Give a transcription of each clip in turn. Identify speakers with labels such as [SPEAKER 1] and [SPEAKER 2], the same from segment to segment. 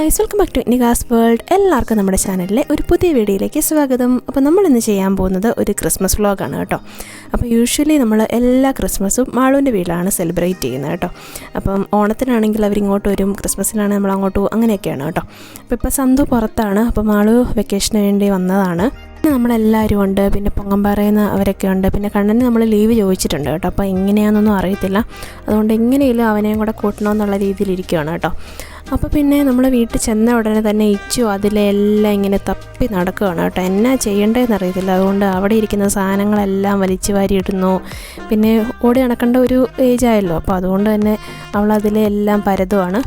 [SPEAKER 1] Guys welcome back to നിഗാസ് world എല്ലാവർക്കും നമ്മുടെ ചാനലിലെ ഒരു പുതിയ വീഡിയോയിലേക്ക് സ്വാഗതം. അപ്പോൾ നമ്മൾ ഇന്ന് ചെയ്യാൻ പോകുന്നത് ഒരു ക്രിസ്മസ് വ്ളോഗാണ് കേട്ടോ. അപ്പോൾ യൂഷ്വലി നമ്മൾ എല്ലാ ക്രിസ്മസും മാളുവിന്റെ വീട്ടിലാണ് സെലിബ്രേറ്റ് ചെയ്യുന്നത് കേട്ടോ. അപ്പം ഓണത്തിനാണെങ്കിൽ അവർ ഇങ്ങോട്ട് വരും ക്രിസ്മസിനാണെങ്കിൽ നമ്മൾ അങ്ങോട്ട് അങ്ങനെയൊക്കെയാണ് കേട്ടോ. അപ്പോൾ ഇപ്പോൾ സന്തു പുറത്താണ് അപ്പോൾ മാളു വെക്കേഷന് വേണ്ടി വന്നതാണ്. പിന്നെ നമ്മളെല്ലാവരും ഉണ്ട് പിന്നെ പൊങ്ങം പറയുന്ന അവരൊക്കെ ഉണ്ട് പിന്നെ കണ്ണന് നമ്മൾ ലീവ് ചോദിച്ചിട്ടുണ്ട് കേട്ടോ. അപ്പോൾ എങ്ങനെയാണെന്നൊന്നും അറിയത്തില്ല. അതുകൊണ്ട് എങ്ങനെയും അവനെയും കൂടെ കൂട്ടണമെന്നുള്ള രീതിയിലിരിക്കുകയാണ് കേട്ടോ. അപ്പോൾ പിന്നെ നമ്മൾ വീട്ടിൽ ചെന്ന ഉടനെ തന്നെ ഇച്ചു അതിലെല്ലാം ഇങ്ങനെ തപ്പി നടക്കുകയാണ് കേട്ടോ. എന്നാ ചെയ്യേണ്ടതെന്ന് അറിയത്തില്ല. അതുകൊണ്ട് അവിടെ ഇരിക്കുന്ന സാധനങ്ങളെല്ലാം വലിച്ചു വാരിയിടുന്നു പിന്നെ ഓടി നടക്കേണ്ട ഒരു ഏജ് ആയല്ലോ. അപ്പോൾ അതുകൊണ്ട് തന്നെ അവൾ അതിലെല്ലാം പരതുമാണ്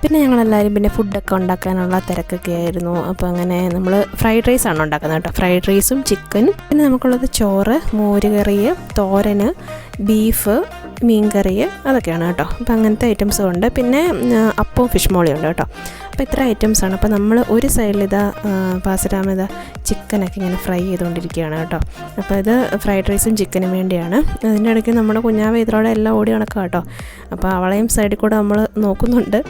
[SPEAKER 1] പിന്നെ ഞങ്ങളെല്ലാവരും പിന്നെ ഫുഡൊക്കെ ഉണ്ടാക്കാനുള്ള തിരക്കൊക്കെ ആയിരുന്നു. അപ്പോൾ അങ്ങനെ നമ്മൾ ഫ്രൈഡ് റൈസ് ആണ് ഉണ്ടാക്കുന്നത് കേട്ടോ. ഫ്രൈഡ് റൈസും ചിക്കനും പിന്നെ നമുക്കുള്ളത് ചോറ് മോരുകറി തോരന് ബീഫ് മീൻകറി അതൊക്കെയാണ് കേട്ടോ. അപ്പോൾ അങ്ങനത്തെ ഐറ്റംസും ഉണ്ട്. പിന്നെ അപ്പവും ഫിഷ് മോളിയും ഉണ്ട് കേട്ടോ. അപ്പോൾ ഇത്ര ഐറ്റംസാണ് അപ്പോൾ നമ്മൾ ഒരു സൈഡിൽ ഇതാ പാസരാമ ഇതാ ചിക്കനൊക്കെ ഇങ്ങനെ ഫ്രൈ ചെയ്തുകൊണ്ടിരിക്കുകയാണ് കേട്ടോ. അപ്പോൾ ഇത് ഫ്രൈഡ് റൈസും ചിക്കനും വേണ്ടിയാണ്. അതിന്റെ ഇടയ്ക്ക് നമ്മുടെ കുഞ്ഞാവ് ഇതിലൂടെ എല്ലാം ഓടി നടക്കുക കേട്ടോ. അപ്പോൾ അവളെയും സൈഡിൽ കൂടെ നമ്മൾ നോക്കുന്നുണ്ട്.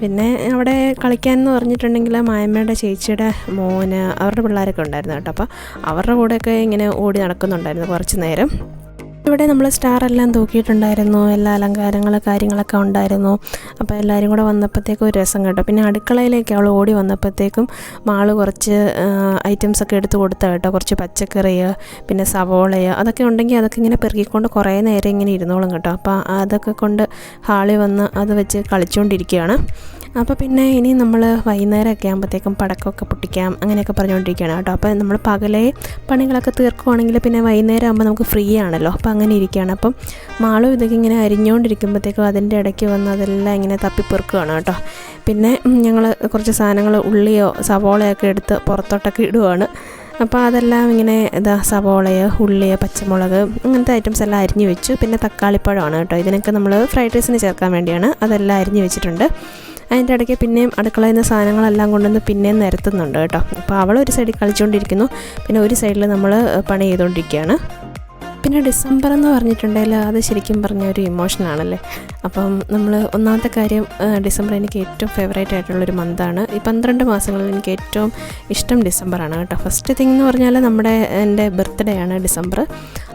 [SPEAKER 1] പിന്നെ അവിടെ കളിക്കാൻ എന്ന് പറഞ്ഞിട്ടുണ്ടെങ്കിൽ മായമ്മയുടെ ചേച്ചിയുടെ മോന് അവരുടെ പിള്ളേരൊക്കെ ഉണ്ടായിരുന്നു കേട്ടോ. അപ്പോൾ അവരുടെ കൂടെയൊക്കെ ഇങ്ങനെ ഓടി നടക്കുന്നുണ്ടായിരുന്നു കുറച്ച് നേരം. ഇവിടെ നമ്മൾ സ്റ്റാർ എല്ലാം തൂക്കിയിട്ടുണ്ടായിരുന്നു. എല്ലാ അലങ്കാരങ്ങൾ കാര്യങ്ങളൊക്കെ ഉണ്ടായിരുന്നു. അപ്പോൾ എല്ലാവരും കൂടെ വന്നപ്പോഴത്തേക്കും ഒരു രസം കേട്ടോ. പിന്നെ അടുക്കളയിലേക്ക് അവൾ ഓടി വന്നപ്പോഴത്തേക്കും മാൾ കുറച്ച് ഐറ്റംസ് ഒക്കെ എടുത്ത് കൊടുത്ത കേട്ടോ. കുറച്ച് പച്ചക്കറി പിന്നെ സവോള അതൊക്കെ ഉണ്ടെങ്കിൽ അതൊക്കെ ഇങ്ങനെ പെറുക്കിക്കൊണ്ട് കുറേ നേരം ഇങ്ങനെ ഇരുന്നോളും കേട്ടോ. അപ്പോൾ അതൊക്കെ കൊണ്ട് ഹാളിൽ വന്ന് അത് വെച്ച് കളിച്ചുകൊണ്ടിരിക്കുകയാണ് അപ്പോൾ പിന്നെ ഇനി നമ്മൾ വൈകുന്നേരമൊക്കെ ആകുമ്പോഴത്തേക്കും പടക്കമൊക്കെ പൊട്ടിക്കാം അങ്ങനെയൊക്കെ പറഞ്ഞുകൊണ്ടിരിക്കുകയാണ് കേട്ടോ. അപ്പോൾ നമ്മൾ പകലേ പണികളൊക്കെ തീർക്കുവാണെങ്കിൽ പിന്നെ വൈകുന്നേരം ആകുമ്പോൾ നമുക്ക് ഫ്രീ ആണല്ലോ. അപ്പോൾ അങ്ങനെ ഇരിക്കുകയാണ്. അപ്പം മാളും ഇതൊക്കെ ഇങ്ങനെ അരിഞ്ഞുകൊണ്ടിരിക്കുമ്പോഴത്തേക്കും അതിന്റെ ഇടയ്ക്ക് വന്ന് അതെല്ലാം ഇങ്ങനെ തപ്പിപ്പെറുക്കുകയാണ് കേട്ടോ. പിന്നെ ഞങ്ങൾ കുറച്ച് സാധനങ്ങൾ ഉള്ളിയോ സവോളയൊക്കെ എടുത്ത് പുറത്തോട്ടൊക്കെ ഇടുവാണ്. അപ്പോൾ അതെല്ലാം ഇങ്ങനെ ഇതാ സവോളയോ ഉള്ളിയോ പച്ചമുളക് അങ്ങനത്തെ ഐറ്റംസ് എല്ലാം അരിഞ്ഞ് വെച്ചു. പിന്നെ തക്കാളിപ്പഴമാണ് കേട്ടോ. ഇതിനൊക്കെ നമ്മൾ ഫ്രൈഡ് റൈസിന് ചേർക്കാൻ വേണ്ടിയാണ്. അതെല്ലാം അരിഞ്ഞ് വെച്ചിട്ടുണ്ട്. അതിന്റെ ഇടയ്ക്ക് പിന്നെയും അടുക്കളയിൽ സാധനങ്ങളെല്ലാം കൊണ്ടുവന്ന് പിന്നെയും നിരത്തുന്നുണ്ട് കേട്ടോ. അപ്പോൾ അവൾ ഒരു സൈഡിൽ കളിച്ചുകൊണ്ടിരിക്കുന്നു. പിന്നെ ഒരു സൈഡിൽ നമ്മൾ പണി ചെയ്തുകൊണ്ടിരിക്കുകയാണ്. പിന്നെ ഡിസംബർ എന്ന് പറഞ്ഞിട്ടുണ്ടെങ്കിൽ അത് ശരിക്കും പറഞ്ഞ ഒരു ഇമോഷനാണല്ലേ അപ്പം നമ്മൾ ഒന്നാമത്തെ കാര്യം ഡിസംബർ എനിക്ക് ഏറ്റവും ഫേവറേറ്റ് ആയിട്ടുള്ളൊരു മന്താണ് ഈ പന്ത്രണ്ട് മാസങ്ങളിൽ എനിക്ക് ഏറ്റവും ഇഷ്ടം ഡിസംബറാണ് കേട്ടോ. ഫസ്റ്റ് തിങ് എന്ന് പറഞ്ഞാൽ നമ്മുടെ എന്റെ ബർത്ത്ഡേ ആണ് ഡിസംബർ.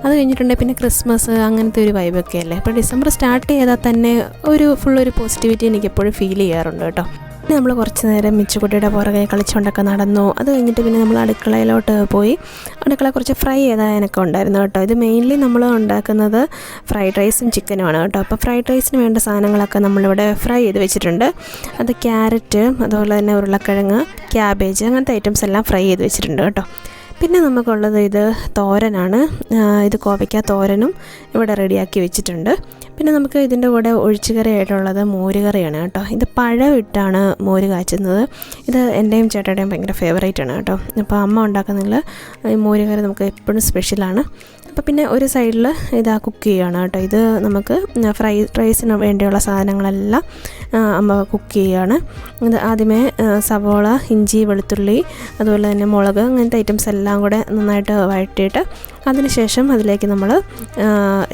[SPEAKER 1] അത് കഴിഞ്ഞിട്ടുണ്ടെങ്കിൽ പിന്നെ ക്രിസ്മസ് അങ്ങനത്തെ ഒരു വൈബൊക്കെ അല്ലേ? അപ്പോൾ ഡിസംബർ സ്റ്റാർട്ട് ചെയ്താൽ തന്നെ ഒരു ഫുൾ ഒരു പോസിറ്റിവിറ്റി എനിക്ക് എപ്പോഴും ഫീൽ ചെയ്യാറുണ്ട് കേട്ടോ. പിന്നെ നമ്മൾ കുറച്ച് നേരം മിച്ചുകുട്ടിയുടെ പുറകെ കളിച്ചുകൊണ്ടൊക്കെ നടന്നു. അത് കഴിഞ്ഞിട്ട് പിന്നെ നമ്മൾ അടുക്കളയിലോട്ട് പോയി. അടുക്കള കുറച്ച് ഫ്രൈ ചെയ്താനൊക്കെ ഉണ്ടായിരുന്നു കേട്ടോ. ഇത് മെയിൻലി നമ്മൾ ഉണ്ടാക്കുന്നത് ഫ്രൈഡ് റൈസും ചിക്കനുമാണ് കേട്ടോ. അപ്പോൾ ഫ്രൈഡ് റൈസിന് വേണ്ട സാധനങ്ങളൊക്കെ നമ്മളിവിടെ ഫ്രൈ ചെയ്ത് വെച്ചിട്ടുണ്ട്. അത് ക്യാരറ്റ് അതുപോലെ തന്നെ ഉരുളക്കിഴങ്ങ് ക്യാബേജ് അങ്ങനത്തെ ഐറ്റംസ് എല്ലാം ഫ്രൈ ചെയ്ത് വെച്ചിട്ടുണ്ട് കേട്ടോ. പിന്നെ നമുക്കുള്ളത് ഇത് തോരനാണ്. ഇത് കോവയ്ക്ക തോരനും ഇവിടെ റെഡിയാക്കി വെച്ചിട്ടുണ്ട്. പിന്നെ നമുക്ക് ഇതിന്റെ കൂടെ ഒഴിച്ചുകറിയായിട്ടുള്ളത് മോരുകറിയാണ് കേട്ടോ. ഇത് പഴം ഇട്ടാണ് മോര് കാച്ചുന്നത്. ഇത് എന്റെയും ചേട്ടയുടെയും ഭയങ്കര ഫേവറേറ്റ് ആണ് കേട്ടോ. അപ്പോൾ അമ്മ ഉണ്ടാക്കുന്നതിൽ ഈ മോരുകറി നമുക്ക് എപ്പോഴും സ്പെഷ്യലാണ് അപ്പോൾ പിന്നെ ഒരു സൈഡിൽ ഇതാ കുക്ക് ചെയ്യുകയാണ് കേട്ടോ. ഇത് നമുക്ക് ഫ്രൈ റൈസിന് വേണ്ടിയുള്ള സാധനങ്ങളെല്ലാം അമ്മ കുക്ക് ചെയ്യുകയാണ്. ഇത് ആദ്യമേ സവോള ഇഞ്ചി വെളുത്തുള്ളി അതുപോലെ തന്നെ മുളക് അങ്ങനത്തെ ഐറ്റംസ് എല്ലാം കൂടെ നന്നായിട്ട് വഴറ്റിയിട്ട് അതിനുശേഷം അതിലേക്ക് നമ്മൾ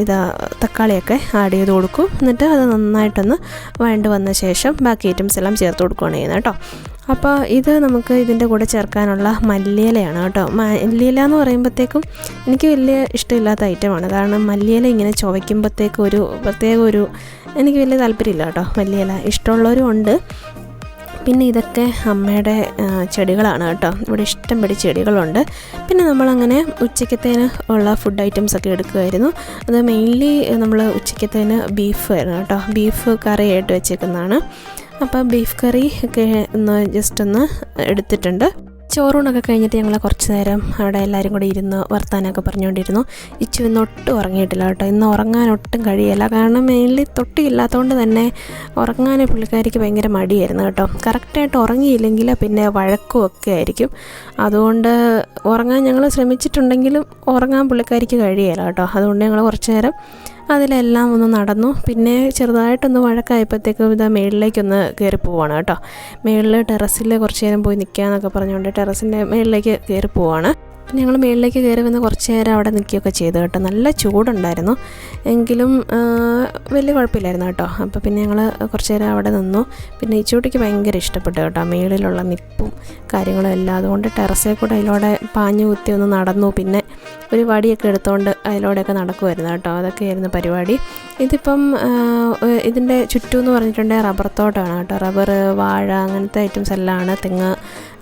[SPEAKER 1] ഇതാ തക്കാളിയൊക്കെ ആഡ് ചെയ്ത് കൊടുക്കും. എന്നിട്ട് അത് നന്നായിട്ടൊന്ന് വഴണ്ട് വന്ന ശേഷം ബാക്കി ഐറ്റംസ് എല്ലാം ചേർത്ത് കൊടുക്കുകയാണ് ചെയ്യുന്നത് കേട്ടോ. അപ്പോൾ ഇത് നമുക്ക് ഇതിന്റെ കൂടെ ചേർക്കാനുള്ള മല്ലിയിലയാണ് കേട്ടോ. മല്ലിയില എന്ന് പറയുമ്പോഴത്തേക്കും എനിക്ക് വലിയ ഇഷ്ടമില്ലാത്ത ഐറ്റമാണ് കാരണം മല്ലിയില ഇങ്ങനെ ചുവയ്ക്കുമ്പോഴത്തേക്കും ഒരു പ്രത്യേക ഒരു എനിക്ക് വലിയ താല്പര്യമില്ല കേട്ടോ മല്ലിയില. ഇഷ്ടമുള്ളവരും ഉണ്ട്. പിന്നെ ഇതൊക്കെ അമ്മയുടെ ചെടികളാണ് കേട്ടോ. ഇവിടെ ഇഷ്ടം പിടി ചെടികളുണ്ട്. പിന്നെ നമ്മളങ്ങനെ ഉച്ചക്കത്തേന് ഉള്ള ഫുഡ് ഐറ്റംസ് ഒക്കെ എടുക്കുമായിരുന്നു അത് മെയിൻലി നമ്മൾ ഉച്ചക്കത്തേന് ബീഫ് ആയിരുന്നു കേട്ടോ. ബീഫ് കറിയായിട്ട് വെച്ചേക്കുന്നതാണ്. അപ്പോൾ ബീഫ് കറി ഒക്കെ ഒന്ന് ജസ്റ്റ് ഒന്ന് എടുത്തിട്ടുണ്ട്. ചോറൂണൊക്കെ കഴിഞ്ഞിട്ട് ഞങ്ങൾ കുറച്ച് നേരം അവിടെ എല്ലാവരും കൂടി ഇരുന്ന് വർത്താനമൊക്കെ പറഞ്ഞുകൊണ്ടിരുന്നു. ഇച്ചു ഇന്ന് ഒട്ടും ഉറങ്ങിയിട്ടില്ല കേട്ടോ. ഇന്ന് ഉറങ്ങാൻ ഒട്ടും കഴിയില്ല. കാരണം മെയിൻലി തൊട്ടിയില്ലാത്തതുകൊണ്ട് തന്നെ ഉറങ്ങാൻ പുള്ളിക്കാരിക്ക് ഭയങ്കര മടിയായിരുന്നു കേട്ടോ. കറക്റ്റായിട്ട് ഉറങ്ങിയില്ലെങ്കിൽ പിന്നെ വഴക്കും ഒക്കെ ആയിരിക്കും. അതുകൊണ്ട് ഉറങ്ങാൻ ഞങ്ങൾ ശ്രമിച്ചിട്ടുണ്ടെങ്കിലും ഉറങ്ങാൻ പുള്ളിക്കാരിക്ക് കഴിയില്ല കേട്ടോ. അതുകൊണ്ട് ഞങ്ങൾ കുറച്ച് നേരം അതിലെല്ലാം ഒന്ന് നടന്നു. പിന്നെ ചെറുതായിട്ടൊന്ന് വഴക്കായപ്പോഴത്തേക്കും ഇതാ മേളിലേക്കൊന്ന് കയറി പോവാണ് കേട്ടോ. മേളിൽ ടെറസിൽ കുറച്ച് നേരം പോയി നിൽക്കുക എന്നൊക്കെ പറഞ്ഞുകൊണ്ട് ടെറസിന്റെ മേളിലേക്ക് കയറി പോവാണ്. പിന്നെ ഞങ്ങൾ മുകളിലേക്ക് കയറി വന്ന് കുറച്ച് നേരം അവിടെ നിൽക്കുകയൊക്കെ ചെയ്തു കേട്ടോ. നല്ല ചൂടുണ്ടായിരുന്നു. എങ്കിലും വലിയ കുഴപ്പമില്ലായിരുന്നു കേട്ടോ. അപ്പോൾ പിന്നെ ഞങ്ങൾ കുറച്ച് നേരം അവിടെ നിന്നു. പിന്നെ ഈ ചൂട്ടിക്ക് ഭയങ്കര ഇഷ്ടപ്പെട്ടു കേട്ടോ. മേളിലുള്ള നിപ്പും കാര്യങ്ങളും എല്ലാം. അതുകൊണ്ട് ടെറസിൽ കൂടെ അതിലൂടെ പാഞ്ഞു കുത്തി ഒന്ന് നടന്നു. പിന്നെ ഒരു വടിയൊക്കെ എടുത്തുകൊണ്ട് അതിലൂടെയൊക്കെ നടക്കുമായിരുന്നു കേട്ടോ. അതൊക്കെയായിരുന്നു പരിപാടി. ഇതിപ്പം ഇതിന്റെ ചുറ്റും എന്ന് പറഞ്ഞിട്ടുണ്ടെങ്കിൽ റബ്ബർ തോട്ടമാണ് കേട്ടോ. റബ്ബർ വാഴ അങ്ങനത്തെ ഐറ്റംസ് എല്ലാമാണ്. തെങ്ങ്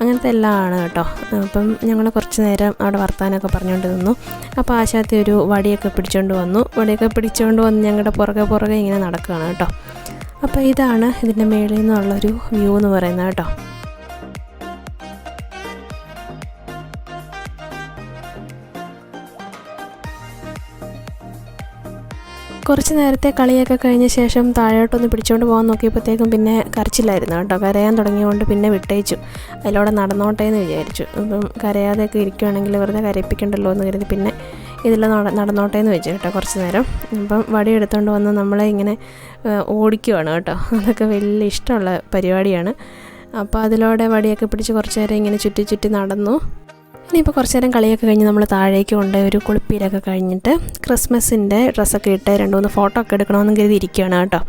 [SPEAKER 1] അങ്ങനത്തെ എല്ലാം ആണ് കേട്ടോ. അപ്പം ഞങ്ങൾ കുറച്ച് നേരം അവിടെ വർത്താനമൊക്കെ പറഞ്ഞുകൊണ്ട് നിന്നു. അപ്പോൾ ആശാത്തി ഒരു വടിയൊക്കെ പിടിച്ചുകൊണ്ട് വന്നു. വടിയൊക്കെ പിടിച്ചുകൊണ്ട് വന്ന് ഞങ്ങളുടെ പുറകെ പുറകെ ഇങ്ങനെ നടക്കുകയാണ് കേട്ടോ. അപ്പോൾ ഇതാണ് ഇതിന്റെ മേളിൽ നിന്നുള്ളൊരു വ്യൂ എന്ന് പറയുന്നത് കേട്ടോ. കുറച്ച് നേരത്തെ കളിയൊക്കെ കഴിഞ്ഞ ശേഷം താഴോട്ടൊന്ന് പിടിച്ചുകൊണ്ട് പോകാൻ നോക്കിയപ്പോഴത്തേക്കും പിന്നെ കരച്ചില്ലായിരുന്നു കേട്ടോ. കരയാൻ തുടങ്ങിയതുകൊണ്ട് പിന്നെ വിട്ടേച്ചു. അതിലൂടെ നടന്നോട്ടെ എന്ന് വിചാരിച്ചു. അപ്പം കരയാതെയൊക്കെ ഇരിക്കുകയാണെങ്കിൽ വെറുതെ കരയിപ്പിക്കണ്ടല്ലോ എന്ന് കരുതി പിന്നെ ഇതിൽ നട നടന്നോട്ടെ എന്ന് വെച്ചു കേട്ടോ കുറച്ച് നേരം. അപ്പം വടി എടുത്തുകൊണ്ട് വന്ന് നമ്മളെ ഇങ്ങനെ ഓടിക്കുവാണ് കേട്ടോ. അതൊക്കെ വലിയ ഇഷ്ടമുള്ള പരിപാടിയാണ്. അപ്പോൾ അതിലൂടെ വടിയൊക്കെ പിടിച്ച് കുറച്ച് നേരം ഇങ്ങനെ ചുറ്റി ചുറ്റി നടന്നു. ഇനിയിപ്പോൾ കുറച്ച് നേരം കളിയൊക്കെ കഴിഞ്ഞ് നമ്മൾ താഴേക്ക് കൊണ്ട് ഒരു കുളിപ്പീരൊക്കെ കഴിഞ്ഞിട്ട് ക്രിസ്മസിന്റെ ഡ്രസ്സൊക്കെ ഇട്ട് രണ്ട് മൂന്ന് ഫോട്ടോ ഒക്കെ എടുക്കണമെന്ന് കരുതി ഇരിക്കുകയാണ് കേട്ടോ.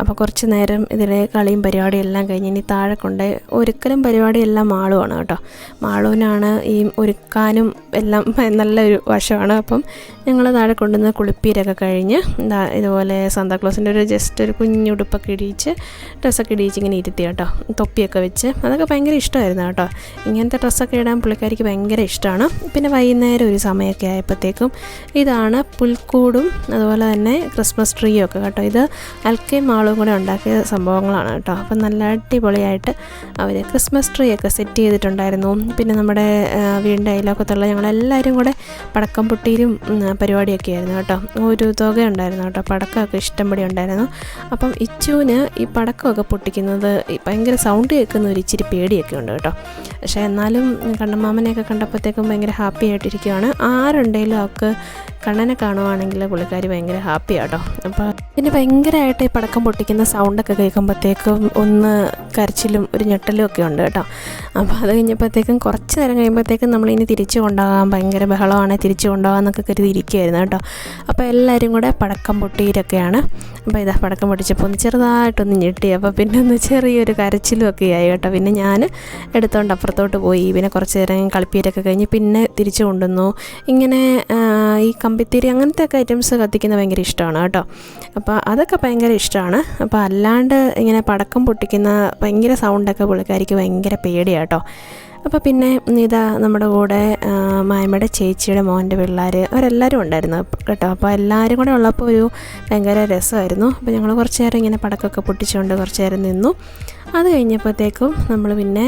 [SPEAKER 1] അപ്പോൾ കുറച്ച് നേരം ഇതിലെ കളിയും പരിപാടിയും എല്ലാം കഴിഞ്ഞ് ഇനി താഴെ കൊണ്ട് ഒരുക്കലും പരിപാടിയെല്ലാം മാളുവാണ് കേട്ടോ. മാളുവിനാണ് ഈ ഒരുക്കാനും എല്ലാം നല്ലൊരു വശമാണ്. അപ്പം ഞങ്ങൾ താഴെ കൊണ്ടുവന്ന് കുളിപ്പീരൊക്കെ കഴിഞ്ഞ് എന്താ ഇതുപോലെ സാന്താക്ലോസിന്റെ ഒരു ജസ്റ്റ് ഒരു കുഞ്ഞുടുപ്പൊക്കെ ഇടിയിച്ച് ഡ്രസ്സൊക്കെ ഇടിയിച്ച് ഇങ്ങനെ ഇരുത്തി കേട്ടോ. തൊപ്പിയൊക്കെ വെച്ച്. അതൊക്കെ ഭയങ്കര ഇഷ്ടമായിരുന്നു കേട്ടോ. ഇങ്ങനത്തെ ഡ്രസ്സൊക്കെ ഇടാൻ പുള്ളിക്കാരിക്ക് ഭയങ്കര ഇഷ്ടമാണ്. പിന്നെ വൈകുന്നേരം ഒരു സമയമൊക്കെ ആയപ്പോഴത്തേക്കും ഇതാണ് പുൽക്കൂടും അതുപോലെ തന്നെ ക്രിസ്മസ് ട്രീയും ഒക്കെ കേട്ടോ. ഇത് അൽക്കയും മാളും കൂടെ ഉണ്ടാക്കിയ സംഭവങ്ങളാണ് കേട്ടോ. അപ്പം നല്ല അടിപൊളിയായിട്ട് അവർ ക്രിസ്മസ് ട്രീ ഒക്കെ സെറ്റ് ചെയ്തിട്ടുണ്ടായിരുന്നു. പിന്നെ നമ്മുടെ വീടിന്റെ അയലോക്കത്തുള്ള ഞങ്ങളെല്ലാവരും കൂടെ പടക്കം പൊട്ടിയിലും പരിപാടിയൊക്കെ ആയിരുന്നു കേട്ടോ. ഒരു തുക ഉണ്ടായിരുന്നു കേട്ടോ. പടക്കമൊക്കെ ഇഷ്ടംപടി ഉണ്ടായിരുന്നു. അപ്പം ഇച്ചുവിന് ഈ പടക്കമൊക്കെ പൊട്ടിക്കുന്നത് ഭയങ്കര സൗണ്ട് കേൾക്കുന്ന ഒരു ഇച്ചിരി പേടിയൊക്കെ ഉണ്ട് കേട്ടോ. പക്ഷേ എന്നാലും കണ്ണമാമനെയൊക്കെ കണ്ടപ്പോഴത്തേക്കും ഭയങ്കര ഹാപ്പി ആയിട്ടിരിക്കുകയാണ് ആരുണ്ടെങ്കിലും അവൾക്ക് കണ്ണനെ കാണുവാണെങ്കിൽ പുള്ളിക്കാരി ഭയങ്കര ഹാപ്പി ആട്ടോ അപ്പോൾ പിന്നെ ഭയങ്കരമായിട്ട് ഈ പടക്കം പൊട്ടിക്കുന്ന സൗണ്ടൊക്കെ കേൾക്കുമ്പോഴത്തേക്കും ഒന്ന് കരച്ചിലും ഒരു ഞെട്ടലും ഒക്കെ ഉണ്ട് കേട്ടോ. അപ്പോൾ അത് കഴിഞ്ഞപ്പോഴത്തേക്കും കുറച്ച് നേരം കഴിയുമ്പോഴത്തേക്കും നമ്മളിനി തിരിച്ചു കൊണ്ടുപോകാം ഭയങ്കര ബഹളമാണ്. തിരിച്ചു കൊണ്ടുപോകാം എന്നൊക്കെ കരുതി ഇരിക്കുകയായിരുന്നു കേട്ടോ. അപ്പോൾ എല്ലാവരും കൂടെ പടക്കം പൊട്ടിയിരൊക്കെയാണ് അപ്പോൾ ഇതാ പടക്കം പൊട്ടിച്ചപ്പോൾ ഒന്ന് ചെറുതായിട്ടൊന്ന് ഞെട്ടി. അപ്പോൾ പിന്നെ ഒന്ന് ചെറിയൊരു കരച്ചിലും ഒക്കെ ആയി കേട്ടോ. പിന്നെ ഞാൻ എടുത്തോണ്ട് അപ്പുറത്തോട്ട് പോയി. പിന്നെ കുറച്ച് നേരം കളിപ്പീരൊക്കെ കഴിഞ്ഞ് പിന്നെ തിരിച്ചു കൊണ്ടുവന്നു. ഇങ്ങനെ ഈ ഈ കമ്പിത്തിരി അങ്ങനത്തെ ഒക്കെ ഐറ്റംസ് കത്തിക്കുന്നത് ഭയങ്കര ഇഷ്ടമാണ് കേട്ടോ. അപ്പോൾ അതൊക്കെ ഭയങ്കര ഇഷ്ടമാണ്. അപ്പോൾ അല്ലാണ്ട് ഇങ്ങനെ പടക്കം പൊട്ടിക്കുന്ന ഭയങ്കര സൗണ്ടൊക്കെ പുള്ളിക്കാരിക്ക് ഭയങ്കര പേടിയാട്ടോ അപ്പോൾ പിന്നെ ഇതാ നമ്മുടെ കൂടെ മായമ്മയുടെ ചേച്ചിയുടെ മോന്റെ പിള്ളേർ അവരെല്ലാവരും ഉണ്ടായിരുന്നു കേട്ടോ. അപ്പോൾ എല്ലാവരും കൂടെ ഉള്ളപ്പോൾ ഒരു ഭയങ്കര രസമായിരുന്നു. അപ്പോൾ ഞങ്ങൾ കുറച്ച് നേരം ഇങ്ങനെ പടക്കമൊക്കെ പൊട്ടിച്ചുകൊണ്ട് കുറച്ച് നേരം നിന്നു. അത് കഴിഞ്ഞപ്പോഴത്തേക്കും നമ്മൾ പിന്നെ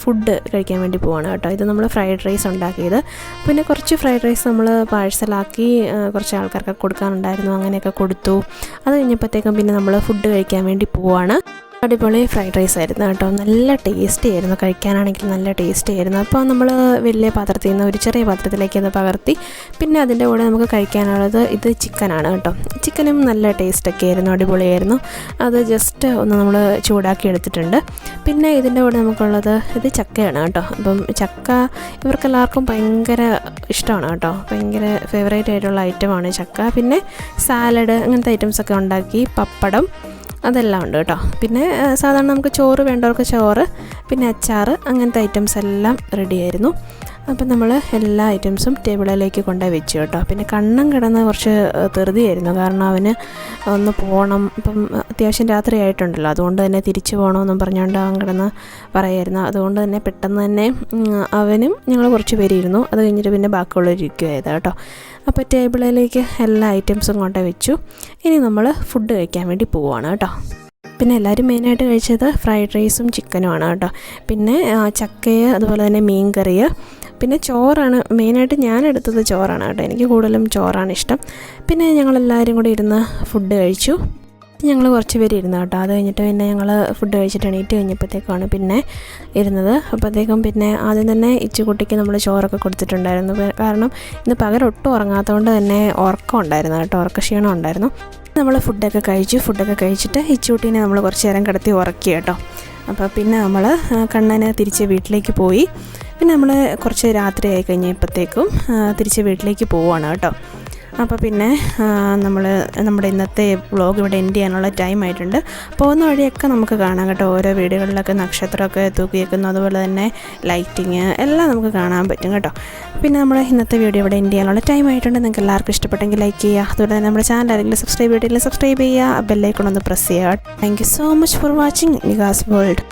[SPEAKER 1] ഫുഡ് കഴിക്കാൻ വേണ്ടി പോവാണ് കേട്ടോ. ഇത് നമ്മൾ ഫ്രൈഡ് റൈസ് ഉണ്ടാക്കിയത്. പിന്നെ കുറച്ച് ഫ്രൈഡ് റൈസ് നമ്മൾ പാഴ്സലാക്കി കുറച്ച് ആൾക്കാർക്ക് കൊടുക്കാനുണ്ടായിരുന്നു അങ്ങനെയൊക്കെ കൊടുത്തു. അത് കഴിഞ്ഞപ്പോഴത്തേക്കും പിന്നെ നമ്മൾ ഫുഡ് കഴിക്കാൻ വേണ്ടി പോവാണ്. അടിപൊളി ഫ്രൈഡ് റൈസ് ആയിരുന്നു കേട്ടോ. നല്ല ടേസ്റ്റി ആയിരുന്നു. കഴിക്കാനാണെങ്കിൽ നല്ല ടേസ്റ്റി ആയിരുന്നു. അപ്പോൾ നമ്മൾ വലിയ പാത്രത്തിൽ നിന്ന് ഒരു ചെറിയ പാത്രത്തിലേക്ക് അത് പകർത്തി പിന്നെ അതിന്റെ കൂടെ നമുക്ക് കഴിക്കാനുള്ളത് ഇത് ചിക്കനാണ് കേട്ടോ. ചിക്കനും നല്ല ടേസ്റ്റൊക്കെ ആയിരുന്നു. അടിപൊളിയായിരുന്നു. അത് ജസ്റ്റ് ഒന്ന് നമ്മൾ ചൂടാക്കി എടുത്തിട്ടുണ്ട്. പിന്നെ ഇതിന്റെ കൂടെ നമുക്കുള്ളത് ഇത് ചക്കയാണ് കേട്ടോ. അപ്പം ചക്ക ഇവർക്കെല്ലാവർക്കും ഭയങ്കര ഇഷ്ടമാണ് കേട്ടോ. ഭയങ്കര ഫേവറേറ്റ് ആയിട്ടുള്ള ഐറ്റമാണ് ചക്ക. പിന്നെ സാലഡ് അങ്ങനത്തെ ഐറ്റംസൊക്കെ ഉണ്ടാക്കി പപ്പടം അതെല്ലാം ഉണ്ട് കേട്ടോ. പിന്നെ സാധാരണ നമുക്ക് ചോറ് വേണ്ടവർക്ക് ചോറ് പിന്നെ അച്ചാർ അങ്ങനത്തെ ഐറ്റംസ് എല്ലാം റെഡി ആയിരുന്നു. അപ്പം നമ്മൾ എല്ലാ ഐറ്റംസും ടേബിളിലേക്ക് കൊണ്ടുപോയി വെച്ചു കേട്ടോ. പിന്നെ കണ്ണം കിടന്ന് കുറച്ച് തെറുതിയായിരുന്നു കാരണം അവന് ഒന്ന് പോകണം ഇപ്പം അത്യാവശ്യം രാത്രി ആയിട്ടുണ്ടല്ലോ. അതുകൊണ്ട് തന്നെ തിരിച്ചു പോകണമെന്നും പറഞ്ഞുകൊണ്ട് അവൻ കിടന്ന് പറയായിരുന്നു. അതുകൊണ്ട് തന്നെ പെട്ടെന്ന് തന്നെ അവനും ഞങ്ങൾ കുറച്ച് പേരിയിരുന്നു അത് കഴിഞ്ഞിട്ട് പിന്നെ ബാക്കിയുള്ളവർ ഇരിക്കുകയായത് കേട്ടോ. അപ്പോൾ ടേബിളിലേക്ക് എല്ലാ ഐറ്റംസും കൊണ്ടുപോയി വെച്ചു. ഇനി നമ്മൾ ഫുഡ് കഴിക്കാൻ വേണ്ടി പോവുകയാണ് കേട്ടോ. പിന്നെ എല്ലാവരും മെയിനായിട്ട് കഴിച്ചത് ഫ്രൈഡ് റൈസും ചിക്കനുമാണ് കേട്ടോ. പിന്നെ ചക്കയെ അതുപോലെ തന്നെ മീൻ കറി പിന്നെ ചോറാണ് മെയിനായിട്ട് ഞാൻ എടുത്തത് ചോറാണ് കേട്ടോ. എനിക്ക് കൂടുതലും ചോറാണ് ഇഷ്ടം. പിന്നെ ഞങ്ങളെല്ലാവരും കൂടി ഇരുന്ന് ഫുഡ് കഴിച്ചു. ഞങ്ങൾ കുറച്ച് പേര് ഇരുന്നു കേട്ടോ. അത് കഴിഞ്ഞിട്ട് പിന്നെ ഞങ്ങൾ ഫുഡ് കഴിച്ചിട്ട് എണീറ്റ് കഴിഞ്ഞപ്പോഴത്തേക്കാണ് പിന്നെ ഇരുന്നത്. അപ്പോഴത്തേക്കും പിന്നെ ആദ്യം തന്നെ ഇച്ചുകുട്ടിക്ക് നമ്മൾ ചോറൊക്കെ കൊടുത്തിട്ടുണ്ടായിരുന്നു. കാരണം ഇന്ന് പകരം ഒട്ടും ഉറങ്ങാത്തതുകൊണ്ട് തന്നെ ഉറക്കം ഉണ്ടായിരുന്നു കേട്ടോ. ഉറക്കക്ഷീണം ഉണ്ടായിരുന്നു. നമ്മൾ ഫുഡൊക്കെ കഴിച്ചു. ഫുഡൊക്കെ കഴിച്ചിട്ട് ഇച്ചുകുട്ടീനെ നമ്മൾ കുറച്ച് നേരം കിടത്തി ഉറക്കി കേട്ടോ. അപ്പോൾ പിന്നെ നമ്മൾ കണ്ണനെ തിരിച്ച് വീട്ടിലേക്ക് പോയി. പിന്നെ നമ്മൾ കുറച്ച് രാത്രിയായി കഴിഞ്ഞപ്പോഴത്തേക്കും തിരിച്ച് വീട്ടിലേക്ക് പോവുകയാണ് കേട്ടോ. അപ്പോൾ പിന്നെ നമ്മൾ നമ്മുടെ ഇന്നത്തെ വ്ളോഗ് ഇവിടെ എൻഡ് ചെയ്യാനുള്ള ടൈം ആയിട്ടുണ്ട്. പോകുന്ന വഴിയൊക്കെ നമുക്ക് കാണാം കേട്ടോ. ഓരോ വീടുകളിലൊക്കെ നക്ഷത്രമൊക്കെ തൂക്കിയേക്കുന്നു. അതുപോലെ തന്നെ ലൈറ്റിങ് എല്ലാം നമുക്ക് കാണാൻ പറ്റും കേട്ടോ. പിന്നെ നമ്മൾ ഇന്നത്തെ വീഡിയോ ഇവിടെ എൻഡ് ചെയ്യാനുള്ള ടൈം ആയിട്ടുണ്ട്. നിങ്ങൾക്ക് എല്ലാവർക്കും ഇഷ്ടപ്പെട്ടെങ്കിൽ ലൈക്ക് ചെയ്യുക. അതുപോലെ തന്നെ നമ്മുടെ ചാനൽ ആരെങ്കിലും സബ്സ്ക്രൈബ് ചെയ്തിട്ടില്ലെങ്കിൽ സബ്സ്ക്രൈബ് ചെയ്യുക. ബെല്ലൈക്കൺ ഒന്ന് പ്രസ് ചെയ്യുക. Thank you so much for watching നിഗാസ് world